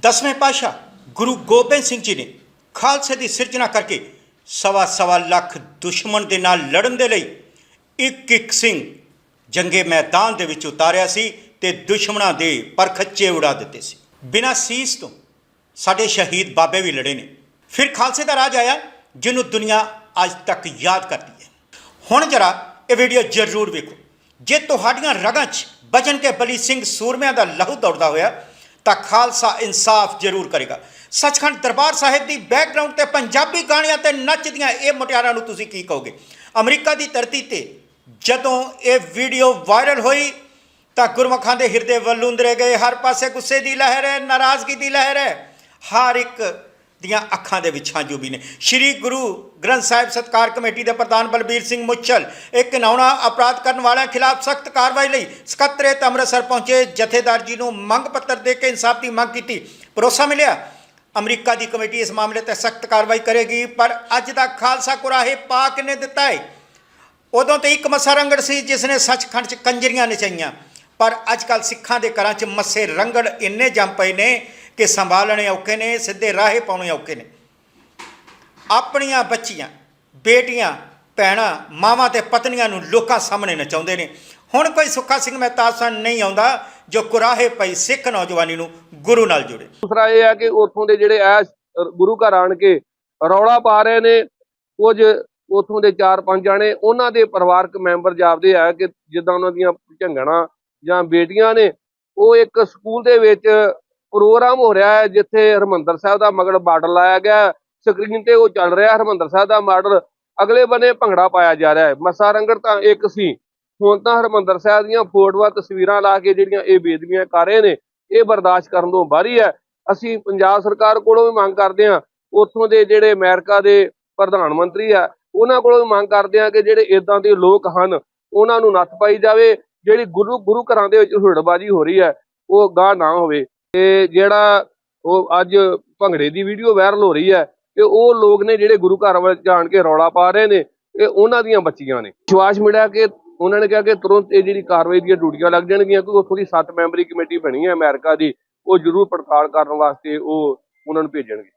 ਦਸਵੇਂ ਪਾਸ਼ਾ ਗੁਰੂ ਗੋਬਿੰਦ ਸਿੰਘ ਜੀ ਨੇ ਖਾਲਸੇ ਦੀ ਸਿਰਜਣਾ ਕਰਕੇ ਸਵਾ ਸਵਾ ਲੱਖ ਦੁਸ਼ਮਣ ਦੇ ਨਾਲ ਲੜਨ ਦੇ ਲਈ ਇੱਕ ਇੱਕ ਸਿੰਘ ਜੰਗੇ ਮੈਦਾਨ ਦੇ ਵਿੱਚ ਉਤਾਰਿਆ ਸੀ ਤੇ ਦੁਸ਼ਮਣਾਂ ਦੇ ਪਰਖੱਚੇ ਉਡਾ ਦਿੱਤੇ ਸੀ। ਬਿਨਾਂ ਸੀਸ ਤੋਂ ਸਾਡੇ ਸ਼ਹੀਦ ਬਾਬੇ ਵੀ ਲੜੇ ਨੇ। ਫਿਰ ਖਾਲਸੇ ਦਾ ਰਾਜ ਆਇਆ, ਜਿਹਨੂੰ ਦੁਨੀਆ ਅੱਜ ਤੱਕ ਯਾਦ ਕਰਦੀ ਹੈ। ਹੁਣ ਜਰਾ ਇਹ ਵੀਡੀਓ ਜ਼ਰੂਰ ਵੇਖੋ। ਜੇ ਤੁਹਾਡੀਆਂ ਰਗਾਂ 'ਚ ਬਚਨ ਕੇ ਬਲੀ ਸਿੰਘ ਸੂਰਮਿਆਂ ਦਾ ਲਹੂ ਦੌੜਦਾ ਹੋਇਆ ਤਾਂ ਖਾਲਸਾ ਇਨਸਾਫ ਜ਼ਰੂਰ ਕਰੇਗਾ। ਸੱਚਖੰਡ ਦਰਬਾਰ ਸਾਹਿਬ ਦੀ ਬੈਕਗ੍ਰਾਉਂਡ ਤੇ ਪੰਜਾਬੀ ਗਾਣਿਆਂ ਤੇ ਨੱਚਦੀਆਂ ਇਹ ਮੁਟਿਆਰਾਂ ਨੂੰ ਤੁਸੀਂ ਕੀ ਕਹੋਗੇ? ਅਮਰੀਕਾ ਦੀ ਧਰਤੀ ਤੇ ਜਦੋਂ ਇਹ ਵੀਡੀਓ ਵਾਇਰਲ ਹੋਈ, ਤਾਂ ਗੁਰਮੁਖਾਂ ਦੇ ਹਿਰਦੇ ਵਲੂੰਦਰੇ ਗਏ। ਹਰ ਪਾਸੇ ਗੁੱਸੇ ਦੀ ਲਹਿਰ ਹੈ, ਨਾਰਾਜ਼ਗੀ ਦੀ ਲਹਿਰ ਹੈ। ਹਰ ਇੱਕ ਦੀਆਂ ਅੱਖਾਂ ਦੇ ਵਿੱਚ ਹੰਝੂ ਵੀ ਨੇ। ਸ੍ਰੀ ਗੁਰੂ ਗ੍ਰੰਥ ਸਾਹਿਬ ਸਤਕਾਰ ਕਮੇਟੀ ਦੇ ਪ੍ਰਧਾਨ ਬਲਬੀਰ ਸਿੰਘ ਮੁੱਛਲ ਇੱਕ ਨੌਣਾ ਅਪਰਾਧ ਕਰਨ ਵਾਲਿਆਂ ਖਿਲਾਫ ਸਖਤ ਕਾਰਵਾਈ ਲਈ ਸਕੱਤਰੇਤ ਅੰਮ੍ਰਿਤਸਰ ਪਹੁੰਚੇ। ਜਥੇਦਾਰ ਜੀ ਨੂੰ ਮੰਗ ਪੱਤਰ ਦੇ ਕੇ ਇਨਸਾਫ ਦੀ ਮੰਗ ਕੀਤੀ। ਭਰੋਸਾ ਮਿਲਿਆ। ਅਮਰੀਕਾ ਦੀ ਕਮੇਟੀ ਇਸ ਮਾਮਲੇ ਤੇ ਸਖਤ ਕਾਰਵਾਈ ਕਰੇਗੀ, ਪਰ ਅੱਜ ਦਾ ਖਾਲਸਾ ਕੁਰਾਹੇ ਪਾਕ ਨੇ ਦਿੱਤਾ ਹੈ। ਉਦੋਂ ਤੇ ਇੱਕ ਮੱਸਾ ਰੰਗੜ ਸੀ ਜਿਸ ਨੇ ਸੱਚਖੰਡ 'ਚ ਕੰਜਰੀਆਂ ਨਚਾਈਆਂ। ਪਰ ਅੱਜ ਕੱਲ ਸਿੱਖਾਂ ਦੇ ਘਰਾਂ 'ਚ ਮੱਸੇ ਰੰਗੜ ਇੰਨੇ ਜੰਮ ਪਏ ਨੇ ਕਿ ਸੰਭਾਲਣੇ ਔਖੇ ਨੇ, ਸਿੱਧੇ ਰਾਹੇ ਪਾਉਣੇ ਔਖੇ ਨੇ। ਆਪਣੀਆਂ ਬੱਚੀਆਂ, ਬੇਟੀਆਂ, ਭੈਣਾਂ, ਮਾਵਾਂ ਤੇ ਪਤਨੀਆਂ ਨੂੰ ਲੋਕਾਂ ਸਾਹਮਣੇ ਨਚਾਉਂਦੇ ਨੇ। ਹੁਣ ਕੋਈ ਸੁੱਖਾ ਸਿੰਘ ਮਹਿਤਾ ਸਨ ਨਹੀਂ ਆਉਂਦਾ, ਜੋ ਕੁਰਾਹੇ ਪਈ ਸਿੱਖ ਨੌਜਵਾਨੀ ਨੂੰ ਗੁਰੂ ਨਾਲ ਜੁੜੇ। ਦੂਸਰਾ ਇਹ ਹੈ ਕਿ ਉੱਥੋਂ ਦੇ ਜਿਹੜੇ ਐ ਗੁਰੂ ਘਰ ਆਣ ਕੇ ਰੌਲਾ ਪਾ ਰਹੇ ਨੇ, ਕੁਝ ਉੱਥੋਂ ਦੇ 4-5 ਜਾਣੇ, ਉਹਨਾਂ ਦੇ ਪਰਿਵਾਰਕ ਮੈਂਬਰ ਜਾਪਦੇ ਆ ਕਿ ਜਿੱਦਾਂ ਉਹਨਾਂ ਦੀਆਂ ਝੰਗਣਾ ਜਾਂ ਬੇਟੀਆਂ ਨੇ, ਉਹ ਇੱਕ ਸਕੂਲ ਦੇ ਵਿੱਚ ਪ੍ਰੋਗਰਾਮ ਹੋ ਰਿਹਾ ਹੈ ਜਿੱਥੇ ਹਰਮੰਦਰ ਸਾਹਿਬ ਦਾ ਮਗਰ ਬਾਰਡਰ ਲਾਇਆ ਗਿਆ ਸਕਰੀਨ ਤੇ ਉਹ ਚੱਲ ਰਿਹਾ ਹਰਮੰਦਰ ਸਾਹਿਬ ਦਾ ਮਾਡਲ ਅਗਲੇ ਬੰਨੇ ਭੰਗੜਾ ਪਾਇਆ ਜਾ ਰਿਹਾ ਹੈ। ਮੱਸਾ ਰੰਗੜ ਤਾਂ ਇੱਕ ਸੀ। ਹੁਣ ਤਾਂ ਹਰਮੰਦਰ ਸਾਹਿਬ ਦੀਆਂ ਫੋਟੋਆਂ, ਤਸਵੀਰਾਂ ਲਾ ਕੇ ਜਿਹੜੀਆਂ ਇਹ ਬੇਦਬੀਆਂ ਕਰ ਰਹੇ ਨੇ, ਇਹ ਬਰਦਾਸ਼ਤ ਕਰਨ ਤੋਂ ਬਾਹਰੀ ਹੈ ਅਸੀਂ ਪੰਜਾਬ ਸਰਕਾਰ ਕੋਲੋਂ ਵੀ ਮੰਗ ਕਰਦੇ ਹਾਂ। ਉੱਥੋਂ ਦੇ ਜਿਹੜੇ ਅਮਰੀਕਾ ਦੇ ਪ੍ਰਧਾਨ ਮੰਤਰੀ ਆ, ਉਹਨਾਂ ਕੋਲੋਂ ਵੀ ਮੰਗ ਕਰਦੇ ਹਾਂ ਕਿ ਜਿਹੜੇ ਇਦਾਂ ਦੇ ਲੋਕ ਹਨ, ਉਹਨਾਂ ਨੂੰ ਨੱਥ ਪਾਈ ਜਾਵੇ। ਜਿਹੜੀ ਗੁਰੂ ਗੁਰੂ ਘਰਾਂ ਦੇ ਵਿੱਚ ਹੁੜਬਾਜੀ ਹੋ ਰਹੀ ਹੈ, ਉਹ ਗਾਹ ਨਾ ਹੋਵੇ। ਤੇ ਜਿਹੜਾ ਉਹ ਅੱਜ ਭੰਗੜੇ ਦੀ ਵੀਡੀਓ ਵਾਇਰਲ ਹੋ ਰਹੀ ਹੈ ਤੇ ਉਹ ਲੋਕ ਨੇ ਜਿਹੜੇ ਗੁਰੂ ਘਰ ਵੱਲ ਜਾਣ ਕੇ ਰੌਲਾ ਪਾ ਰਹੇ ਨੇ ਇਹ ਉਹਨਾਂ ਦੀਆਂ ਬੱਚੀਆਂ ਨੇ। ਵਿਸ਼ਵਾਸ ਮਿਲਿਆ ਕਿ ਉਹਨਾਂ ਨੇ ਕਿਹਾ ਕਿ ਤੁਰੰਤ ਇਹ ਜਿਹੜੀ ਕਾਰਵਾਈ ਦੀਆਂ ਡਿਊਟੀਆਂ ਲੱਗ ਜਾਣਗੀਆਂ, ਕਿਉਂਕਿ ਉੱਥੋਂ ਦੀ 7 ਮੈਂਬਰੀ ਕਮੇਟੀ ਬਣੀ ਹੈ ਅਮਰੀਕਾ ਦੀ, ਉਹ ਜ਼ਰੂਰ ਪੜਤਾਲ ਕਰਨ ਵਾਸਤੇ ਉਹ ਉਹਨਾਂ ਨੂੰ ਭੇਜਣਗੇ।